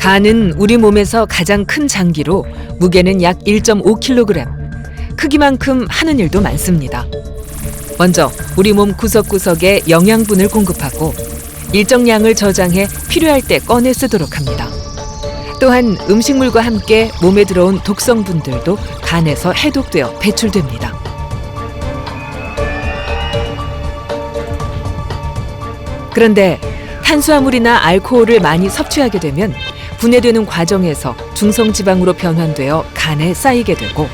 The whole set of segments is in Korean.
간은 우리 몸에서 가장 큰 장기로 무게는 약 1.5kg. 크기만큼 하는 일도 많습니다. 먼저 우리 몸 구석구석에 영양분을 공급하고 일정 양을 저장해 필요할 때 꺼내 쓰도록 합니다. 또한 음식물과 함께 몸에 들어온 독성분들도 간에서 해독되어 배출됩니다. 그런데 탄수화물이나 알코올을 많이 섭취하게 되면 분해되는 과정에서 중성지방으로 변환되어 간에 쌓이게 되고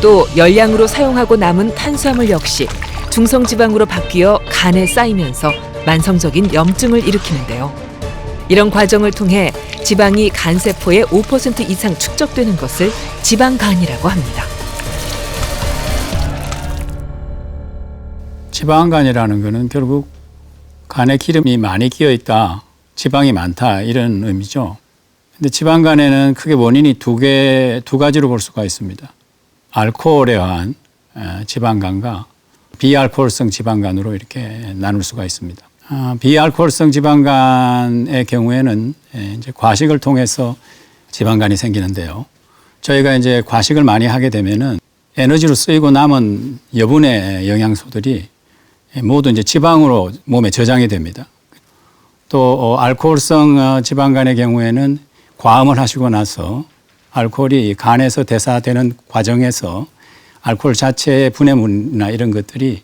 또 열량으로 사용하고 남은 탄수화물 역시 중성지방으로 바뀌어 간에 쌓이면서 만성적인 염증을 일으키는데요. 이런 과정을 통해 지방이 간 세포의 5% 이상 축적되는 것을 지방간이라고 합니다. 지방간이라는 것은 결국 간에 기름이 많이 끼어 있다, 지방이 많다 이런 의미죠. 근데 지방 간에는 크게 원인이 두 개, 두 가지로 볼 수가 있습니다. 알코올에 의한 에, 지방간과 비알코올성 지방간으로 이렇게 나눌 수가 있습니다. 아, 비알코올성 지방간의 경우에는 에, 이제 과식을 통해서 지방간이 생기는데요. 저희가 이제 과식을 많이 하게 되면은 에너지로 쓰이고 남은 여분의 영양소들이 모두 이제 지방으로 몸에 저장이 됩니다. 또 어, 알코올성 어, 지방간의 경우에는 과음을 하시고 나서 알코올이 간에서 대사되는 과정에서 알코올 자체의 분해물이나 이런 것들이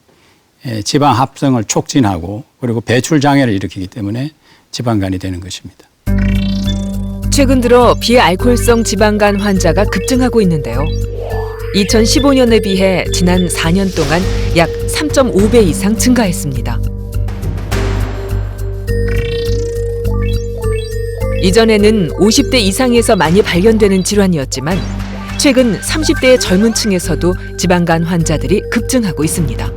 에, 지방 합성을 촉진하고 그리고 배출 장애를 일으키기 때문에 지방간이 되는 것입니다. 최근 들어 비알코올성 지방간 환자가 급증하고 있는데요. 2015년에 비해 지난 4년 동안 약 3.5배 이상 증가했습니다. 이전에는 50대 이상에서 많이 발견되는 질환이었지만 최근 30대의 젊은 층에서도 지방간 환자들이 급증하고 있습니다.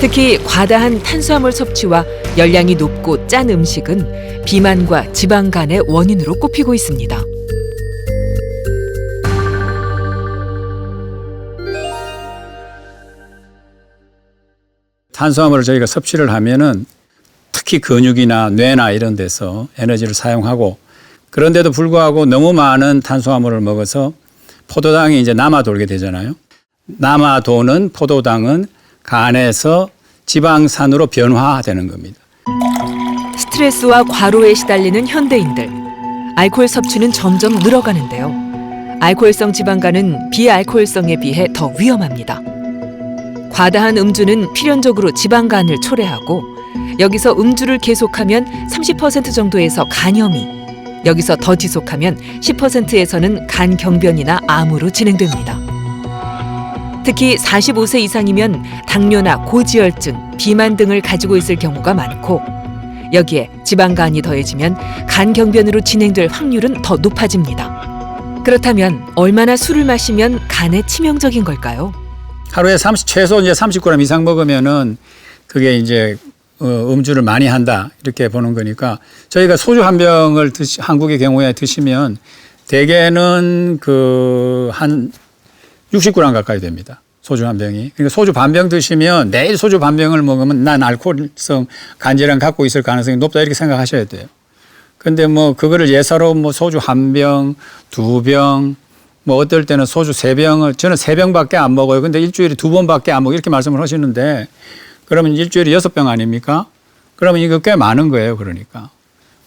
특히 과다한 탄수화물 섭취와 열량이 높고 짠 음식은 비만과 지방간의 원인으로 꼽히고 있습니다. 탄수화물을 저희가 섭취를 하면은 특히 근육이나 뇌나 이런 데서 에너지를 사용하고 그런데도 불구하고 너무 많은 탄수화물을 먹어서 포도당이 이제 남아 돌게 되잖아요. 남아 도는 포도당은 간에서 지방산으로 변화되는 겁니다. 스트레스와 과로에 시달리는 현대인들. 알코올 섭취는 점점 늘어가는데요. 알코올성 지방간은 비알코올성에 비해 더 위험합니다. 과다한 음주는 필연적으로 지방간을 초래하고 여기서 음주를 계속하면 30% 정도에서 간염이, 여기서 더 지속하면 10%에서는 간경변이나 암으로 진행됩니다. 특히 45세 이상이면 당뇨나 고지혈증, 비만 등을 가지고 있을 경우가 많고 여기에 지방간이 더해지면 간경변으로 진행될 확률은 더 높아집니다. 그렇다면 얼마나 술을 마시면 간에 치명적인 걸까요? 하루에 30, 최소 이제 30g 이상 먹으면은 그게 이제 어, 음주를 많이 한다 이렇게 보는 거니까 저희가 소주 한 병을 드시, 한국의 경우에 드시면 대개는 그 한 60g 가까이 됩니다. 소주 한 병이. 그러니까 소주 반 병 드시면 내일 소주 반 병을 먹으면 난 알코올성 간질환 갖고 있을 가능성이 높다 이렇게 생각하셔야 돼요. 근데 뭐 그거를 예사로 뭐 소주 한 병, 두 병, 뭐 어떨 때는 소주 세 병을 저는 세 병밖에 안 먹어요. 근데 일주일에 두 번밖에 안 먹어 이렇게 말씀을 하시는데 그러면 일주일에 여섯 병 아닙니까? 그러면 이거 꽤 많은 거예요. 그러니까.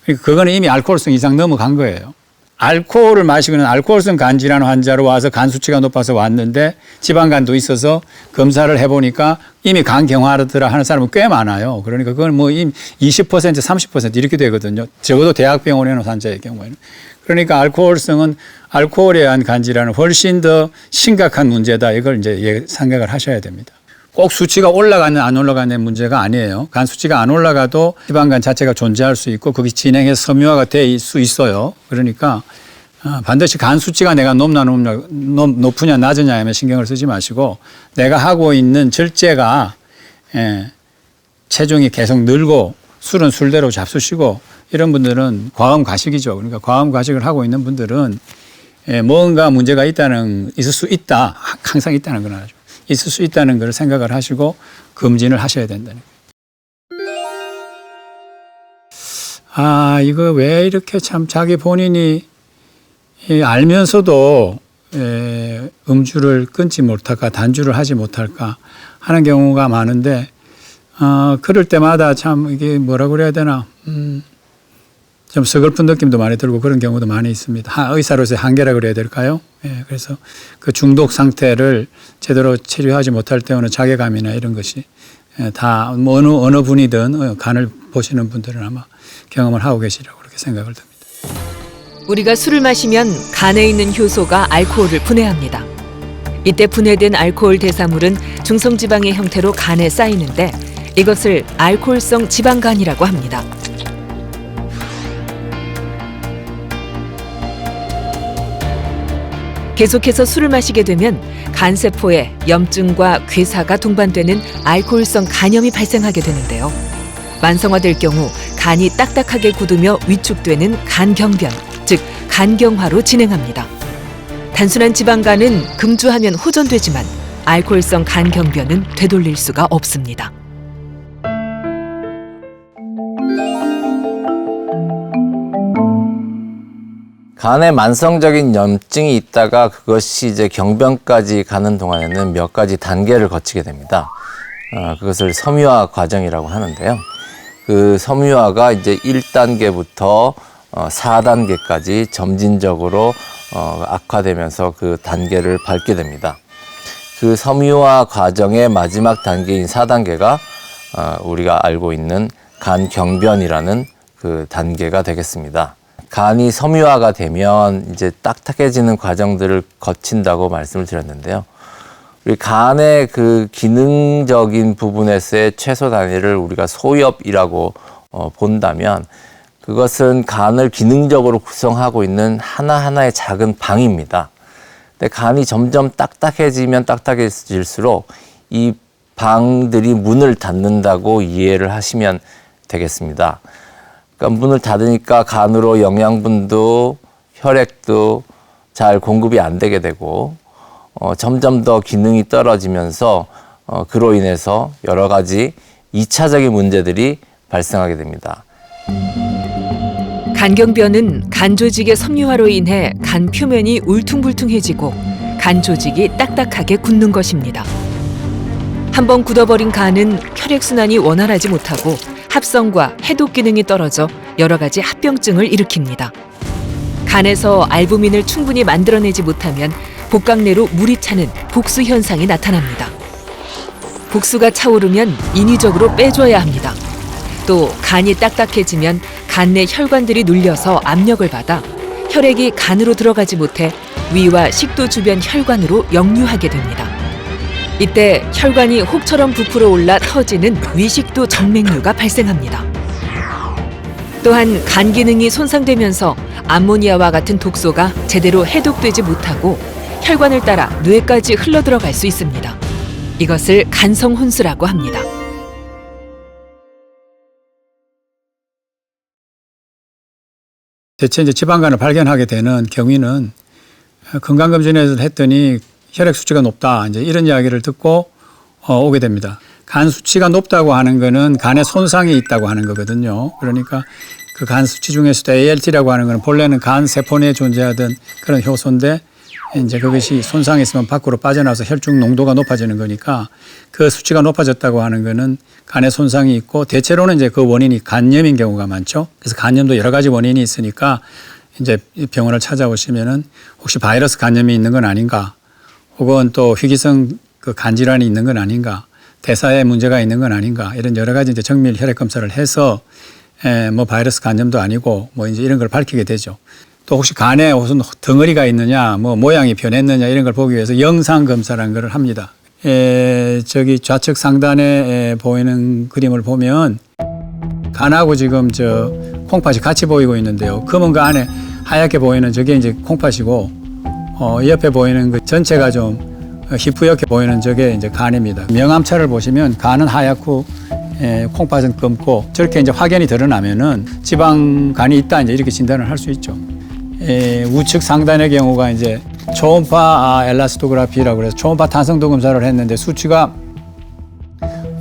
그러니까 그거는 이미 알코올성 이상 넘어간 거예요. 알코올을 마시고는 알코올성 간 질환 환자로 와서 간 수치가 높아서 왔는데 지방간도 있어서 검사를 해보니까 이미 간 경화르더라 하는 사람은 꽤 많아요. 그러니까 그건 뭐 이미 20% 30% 이렇게 되거든요. 적어도 대학병원에 있는 환자의 경우에는. 그러니까 알코올성은 알코올에 의한 간 질환은 훨씬 더 심각한 문제다. 이걸 이제 예- 생각을 하셔야 됩니다. 꼭 수치가 올라가는 안 올라가는 문제가 아니에요. 간 수치가 안 올라가도 지방간 자체가 존재할 수 있고 거기 진행해서 섬유화가 될 수 있어요. 그러니까 아, 반드시 간 수치가 내가 높나 높나 높- 높으냐 낮으냐 하면 신경을 쓰지 마시고 내가 하고 있는 절제가 예, 체중이 계속 늘고 술은 술대로 잡수시고 이런 분들은 과음 과식이죠. 그러니까 과음 과식을 하고 있는 분들은 예, 뭔가 문제가 있다는 있을 수 있다. 항상 있다는 건 아니죠. 있을 수 있다는 걸 생각을 하시고 검진을 하셔야 된다는 거예요. 아 이거 왜 이렇게 참 자기 본인이 이 알면서도 에, 음주를 끊지 못할까 단주를 하지 못할까 하는 경우가 많은데 어, 그럴 때마다 참 이게 뭐라고 그래야 되나 음, 좀 서글픈 느낌도 많이 들고 그런 경우도 많이 있습니다. 하, 의사로서의 한계라 그래야 될까요? 예, 그래서 그 중독 상태를 제대로 치료하지 못할 때는 자괴감이나 이런 것이 예, 다뭐 어느 어느 분이든 어, 간을 보시는 분들은 아마 경험을 하고 계시라고 그렇게 생각을 듭니다. 우리가 술을 마시면 간에 있는 효소가 알코올을 분해합니다. 이때 분해된 알코올 대사물은 중성 지방의 형태로 간에 쌓이는데 이것을 알코올성 지방간이라고 합니다. 계속해서 술을 마시게 되면 간세포에 염증과 괴사가 동반되는 알코올성 간염이 발생하게 되는데요. 만성화될 경우 간이 딱딱하게 굳으며 위축되는 간경변, 즉 간경화로 진행합니다. 단순한 지방간은 금주하면 호전되지만 알코올성 간경변은 되돌릴 수가 없습니다. 간에 만성적인 염증이 있다가 그것이 이제 경변까지 가는 동안에는 몇 가지 단계를 거치게 됩니다. 어, 그것을 섬유화 과정이라고 하는데요. 그 섬유화가 이제 1단계부터 어, 4단계까지 점진적으로 어, 악화되면서 그 단계를 밟게 됩니다. 그 섬유화 과정의 마지막 단계인 4단계가 어, 우리가 알고 있는 간 경변이라는 그 단계가 되겠습니다. 간이 섬유화가 되면 이제 딱딱해지는 과정들을 거친다고 말씀을 드렸는데요. 우리 간의 그 기능적인 부분에서의 최소 단위를 우리가 소엽이라고 어, 본다면 그것은 간을 기능적으로 구성하고 있는 하나하나의 작은 방입니다. 근데 간이 점점 딱딱해지면 딱딱해질수록 이 방들이 문을 닫는다고 이해를 하시면 되겠습니다. 그러니까 문을 닫으니까 간으로 영양분도 혈액도 잘 공급이 안 되게 되고 어, 점점 더 기능이 떨어지면서 어, 그로 인해서 여러 가지 이차적인 문제들이 발생하게 됩니다. 간경변은 간 조직의 섬유화로 인해 간 표면이 울퉁불퉁해지고 간 조직이 딱딱하게 굳는 것입니다. 한번 굳어버린 간은 혈액순환이 원활하지 못하고 합성과 해독 기능이 떨어져 여러 가지 합병증을 일으킵니다. 간에서 알부민을 충분히 만들어내지 못하면 복강내로 물이 차는 복수 현상이 나타납니다. 복수가 차오르면 인위적으로 빼줘야 합니다. 또 간이 딱딱해지면 간내 혈관들이 눌려서 압력을 받아 혈액이 간으로 들어가지 못해 위와 식도 주변 혈관으로 역류하게 됩니다. 이때 혈관이 혹처럼 부풀어 올라 터지는 위식도 정맥류가 발생합니다. 또한 간 기능이 손상되면서 암모니아와 같은 독소가 제대로 해독되지 못하고 혈관을 따라 뇌까지 흘러들어갈 수 있습니다. 이것을 간성 혼수라고 합니다. 대체 이제 지방간을 발견하게 되는 경위는 건강검진에서 했더니 혈액 수치가 높다. 이제 이런 이야기를 듣고 어, 오게 됩니다. 간 수치가 높다고 하는 거는 간에 손상이 있다고 하는 거거든요. 그러니까 그 간 수치 중에서도 ALT라고 하는 거는 본래는 간 세포 내에 존재하던 그런 효소인데 이제 그것이 손상했으면 밖으로 빠져나와서 혈중 농도가 높아지는 거니까 그 수치가 높아졌다고 하는 거는 간에 손상이 있고 대체로는 이제 그 원인이 간염인 경우가 많죠. 그래서 간염도 여러 가지 원인이 있으니까 이제 병원을 찾아오시면은 혹시 바이러스 간염이 있는 건 아닌가 혹은 또 희귀성 그 간질환이 있는 건 아닌가 대사에 문제가 있는 건 아닌가 이런 여러 가지 이제 정밀 혈액 검사를 해서 에, 뭐 바이러스 간염도 아니고 뭐 이제 이런 걸 밝히게 되죠. 또 혹시 간에 무슨 덩어리가 있느냐, 뭐 모양이 변했느냐 이런 걸 보기 위해서 영상 검사라는 걸 합니다. 에, 저기 좌측 상단에 에, 보이는 그림을 보면 간하고 지금 저 콩팥이 같이 보이고 있는데요. 검은 거 안에 하얗게 보이는 저게 이제 콩팥이고 어, 옆에 보이는 그 전체가 좀 희뿌옇게 보이는 저게 이제 간입니다. 명암차를 보시면 간은 하얗고 에, 콩팥은 검고 저렇게 이제 확연히 드러나면은 지방간이 있다 이제 이렇게 진단을 할 수 있죠. 에, 우측 상단의 경우가 이제 초음파 아, 엘라스토그라피라고 그래서 초음파 탄성도 검사를 했는데 수치가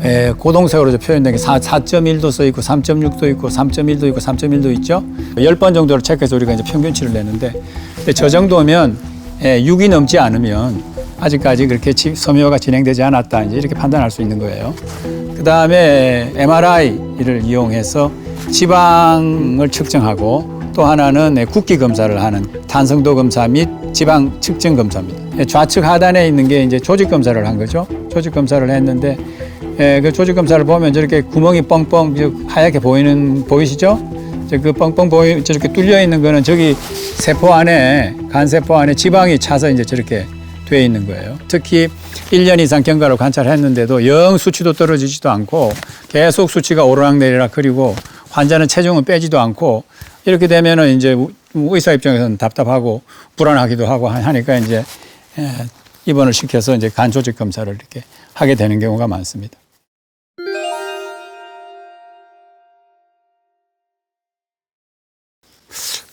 에, 고동색으로 저 표현된 게 4, 4.1도 써 있고 3.6도 있고 3.1도 있고 3.1도 있죠. 10번 정도를 체크해서 우리가 이제 평균치를 내는데 근데 저 정도면 에, 6이 넘지 않으면 아직까지 그렇게 치- 섬유화가 진행되지 않았다 이제 이렇게 판단할 수 있는 거예요. 그 다음에 MRI를 이용해서 지방을 측정하고 또 하나는 네, 굵기 검사를 하는 탄성도 검사 및 지방 측정 검사입니다. 예, 좌측 하단에 있는 게 이제 조직 검사를 한 거죠. 조직 검사를 했는데 예, 그 조직 검사를 보면 저렇게 구멍이 뻥뻥 저 하얗게 보이는 보이시죠? 그 뻥뻥 보이 저렇게 뚫려 있는 거는 저기 세포 안에 간 세포 안에 지방이 차서 이제 저렇게 돼 있는 거예요. 특히 1년 이상 경과를 관찰했는데도 영 수치도 떨어지지도 않고 계속 수치가 오르락내리락 그리고 환자는 체중은 빼지도 않고 이렇게 되면은 이제 우- 의사 입장에서는 답답하고 불안하기도 하고 하- 하니까 이제 에, 입원을 시켜서 이제 간 조직 검사를 이렇게 하게 되는 경우가 많습니다.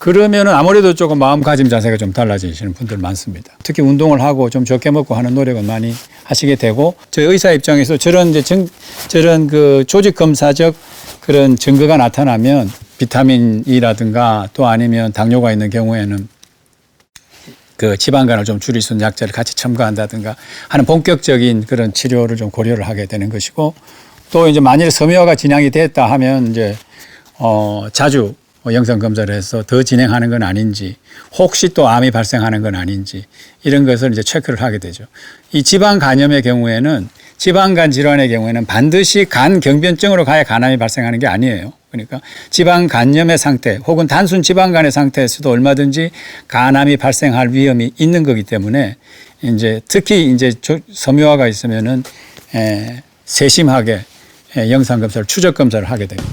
그러면은 아무래도 조금 마음가짐 자세가 좀 달라지시는 분들 많습니다. 특히 운동을 하고 좀 적게 먹고 하는 노력은 많이 하시게 되고 저희 의사 입장에서 저런 이제 증, 저런 그 조직 검사적 그런 증거가 나타나면 비타민 E라든가 또 아니면 당뇨가 있는 경우에는 그 지방간을 좀 줄일 수 있는 약제를 같이 첨가한다든가 하는 본격적인 그런 치료를 좀 고려를 하게 되는 것이고 또 이제 만일 섬유화가 진행이 됐다 하면 이제 어 자주 뭐 영상 검사를 해서 더 진행하는 건 아닌지 혹시 또 암이 발생하는 건 아닌지 이런 것을 이제 체크를 하게 되죠. 이 지방 간염의 경우에는 지방간 질환의 경우에는 반드시 간 경변증으로 가야 간암이 발생하는 게 아니에요. 그러니까 지방 간염의 상태 혹은 단순 지방간의 상태에서도 얼마든지 간암이 발생할 위험이 있는 거기 때문에 이제 특히 이제 조- 섬유화가 있으면은 에, 세심하게 에, 영상 검사를 추적 검사를 하게 됩니다.